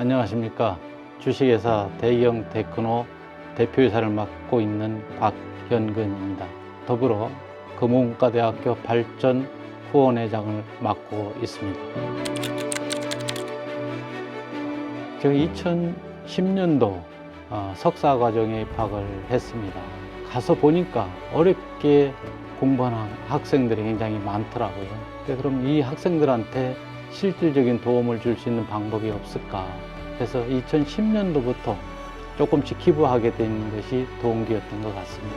안녕하십니까. 주식회사 대경 테크노 대표이사를 맡고 있는 박현근입니다. 더불어 금호문과대학교 발전 후원회장을 맡고 있습니다. 제가 2010년도 어, 석사 과정에 입학을 했습니다. 가서 보니까 어렵게 공부하는 학생들이 굉장히 많더라고요. 그럼 이 학생들한테 실질적인 도움을 줄 수 있는 방법이 없을까? 그래서 2010년도부터 조금씩 기부하게 된 것이 동기였던 것 같습니다.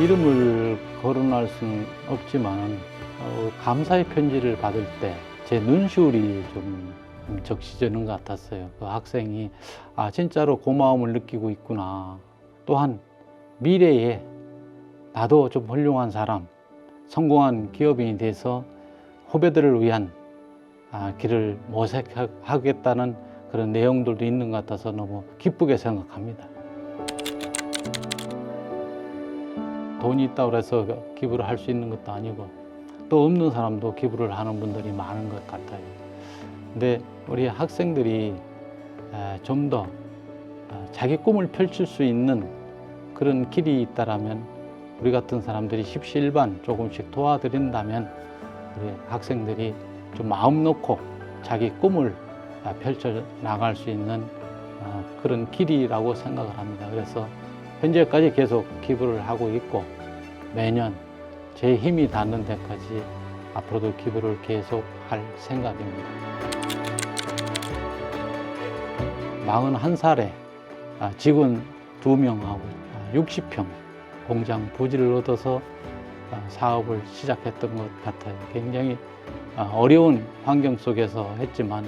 이름을 거론할 수는 없지만 어, 감사의 편지를 받을 때 제 눈시울이 좀 적시되는 것 같았어요. 그 학생이 아 진짜로 고마움을 느끼고 있구나. 또한 미래에 나도 좀 훌륭한 사람, 성공한 기업인이 돼서 후배들을 위한 아, 길을 모색하겠다는 그런 내용들도 있는 것 같아서 너무 기쁘게 생각합니다. 돈이 있다고 해서 기부를 할 수 있는 것도 아니고 또 없는 사람도 기부를 하는 분들이 많은 것 같아요. 근데 우리 학생들이 좀 더 자기 꿈을 펼칠 수 있는 그런 길이 있다라면 우리 같은 사람들이 십시일반 조금씩 도와드린다면 우리 학생들이 좀 마음 놓고 자기 꿈을 아, 펼쳐 나갈 수 있는 아, 그런 길이라고 생각을 합니다. 그래서 현재까지 계속 기부를 하고 있고 매년 제 힘이 닿는 데까지 앞으로도 기부를 계속 할 생각입니다. 41살에 아, 직원 2명하고 60평 공장 부지를 얻어서 아, 사업을 시작했던 것 같아요. 굉장히 아, 어려운 환경 속에서 했지만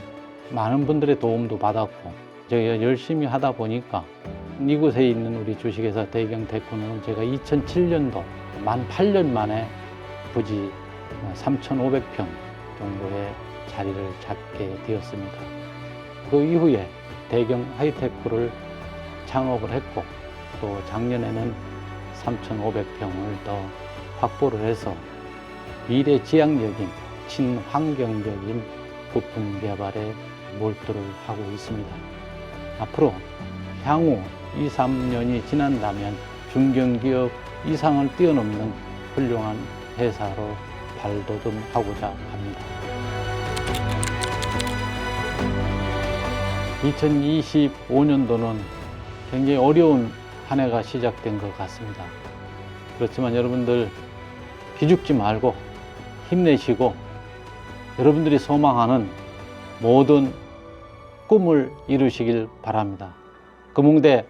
많은 분들의 도움도 받았고 제가 열심히 하다 보니까 이곳에 있는 우리 주식회사 대경 테크는 제가 2007년도 만 8년 만에 부지 3,500평 정도의 자리를 잡게 되었습니다. 그 이후에 대경 하이테크를 창업을 했고 또 작년에는 3,500평을 더 확보를 해서 미래 지향적인 친환경적인 부품 개발에 몰두를 하고 있습니다. 앞으로 향후 2, 3년이 지난다면 중견기업 이상을 뛰어넘는 훌륭한 회사로 발돋움하고자 합니다. 2025년도는 굉장히 어려운 한 해가 시작된 것 같습니다. 그렇지만 여러분들 기죽지 말고 힘내시고 여러분들이 소망하는 모든 꿈을 이루시길 바랍니다. 금웅대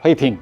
화이팅!